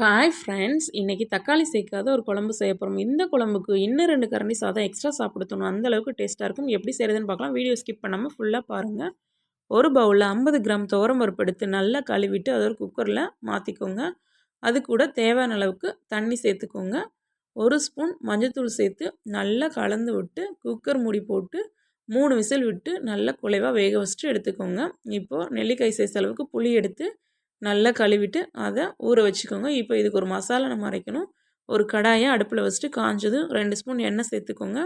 Hi friends இன்றைக்கி தக்காளி சேர்க்காத ஒரு குழம்பு செய்ய போகிறோம் இந்த குழம்புக்கு இன்னும் ரெண்டு கரண்டி சாதம் எக்ஸ்ட்ரா சாப்பிடுத்தணும். அந்தளவுக்கு டேஸ்ட்டாக இருக்கும். எப்படி செய்கிறதுன்னு பார்க்கலாம். வீடியோ ஸ்கிப் பண்ணாமல் ஃபுல்லாக பாருங்கள் ஒரு பவுலில் ஐம்பது கிராம் துவரம் பருப்பு எடுத்து நல்லா கழுவிட்டு அதை ஒரு குக்கரில் மாற்றிக்கோங்க அது கூட தேவையான அளவுக்கு தண்ணி சேர்த்துக்கோங்க. ஒரு ஸ்பூன் மஞ்சத்தூள் சேர்த்து நல்லா கலந்து விட்டு குக்கர் மூடி போட்டு மூணு விசில் விட்டு நல்லா குலைவாக வேக வச்சுட்டு எடுத்துக்கோங்க. இப்போது நெல்லிக்காய் சைஸ் அளவுக்கு புளி எடுத்து நல்லா கழுவிட்டு அதை ஊற வச்சுக்கோங்க. இப்போ இதுக்கு ஒரு மசாலா நம்ம அரைக்கணும். ஒரு கடாயை அடுப்பில் வச்சுட்டு காஞ்சதும் ரெண்டு ஸ்பூன் எண்ணெய் சேர்த்துக்கோங்க.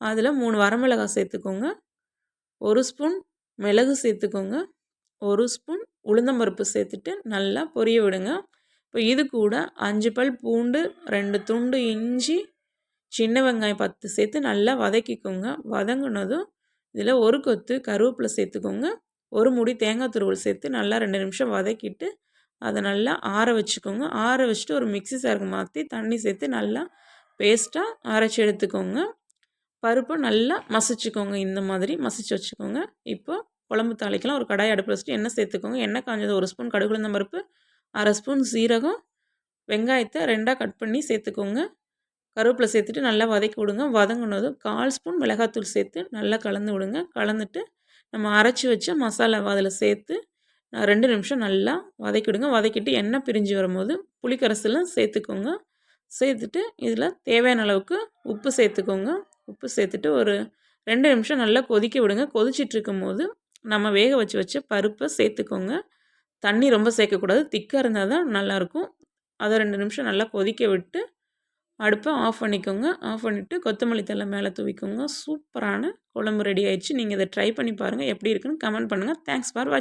அதில் மூணு வரமிளகாய் சேர்த்துக்கோங்க. ஒரு ஸ்பூன் மிளகு சேர்த்துக்கோங்க. ஒரு ஸ்பூன் உளுந்தம்பருப்பு சேர்த்துட்டு நல்லா பொரிய விடுங்க. இப்போ இது கூட அஞ்சு பல் பூண்டு ரெண்டு துண்டு இஞ்சி சின்ன வெங்காயம் பத்து சேர்த்து நல்லா வதக்கிக்கோங்க. வதங்கினதும் இதில் ஒரு கொத்து கருவேப்பிலை சேர்த்துக்கோங்க. ஒரு முடி தேங்காய் துருவல் சேர்த்து நல்லா ரெண்டு நிமிஷம் வதக்கிட்டு அதை நல்லா ஆற வச்சுக்கோங்க. ஆற வச்சுட்டு ஒரு மிக்சி சாருக்கு மாற்றி தண்ணி சேர்த்து நல்லா பேஸ்ட்டாக அரைச்சி எடுத்துக்கோங்க. பருப்பை நல்லா மசிச்சுக்கோங்க. இந்த மாதிரி மசிச்சு வச்சுக்கோங்க. இப்போ குழம்பு தாளிக்கலாம். ஒரு கடாய் அடுப்பு வச்சுட்டு எண்ணெய் சேர்த்துக்கோங்க. எண்ணெய் காஞ்சது ஒரு ஸ்பூன் கடுகுலந்த பருப்பு அரை ஸ்பூன் சீரகம் வெங்காயத்தை ரெண்டாக கட் பண்ணி சேர்த்துக்கோங்க. கருவேப்பிலை சேர்த்துட்டு நல்லா வதக்கி விடுங்க. வதங்கினதும் கால் ஸ்பூன் மிளகாத்தூள் சேர்த்து நல்லா கலந்து விடுங்க. கலந்துட்டு நம்ம அரைச்சி வச்ச மசாலாவை அதில் சேர்த்து ரெண்டு நிமிஷம் நல்லா வதக்கிடுங்க. வதக்கிட்டு எண்ணெய் பிரிஞ்சு வரும்போது புளிக்கரசெல்லாம் சேர்த்துக்கோங்க. சேர்த்துட்டு இதில் தேவையான அளவுக்கு உப்பு சேர்த்துக்கோங்க. உப்பு சேர்த்துட்டு ஒரு ரெண்டு நிமிஷம் நல்லா கொதிக்க விடுங்க. கொதிச்சிட்டு இருக்கும்போது நம்ம வேக வச்சு வச்ச பருப்பை சேர்த்துக்கோங்க. தண்ணி ரொம்ப சேர்க்கக்கூடாது. திக்காக இருந்தால் தான் நல்லாயிருக்கும். அதை ரெண்டு நிமிஷம் நல்லா கொதிக்க விட்டு அடுப்பை ஆஃப் பண்ணிக்கோங்க. ஆஃப் பண்ணிவிட்டு கொத்தமல்லி தலை மேலே தூவிக்கோங்க. சூப்பரான குழம்பு ரெடி ஆயிடுச்சு. நீங்கள் இதை ட்ரை பண்ணி பாருங்கள் எப்படி இருக்குன்னு கமெண்ட் பண்ணுங்கள் தேங்க்ஸ் ஃபார் வாட்ச்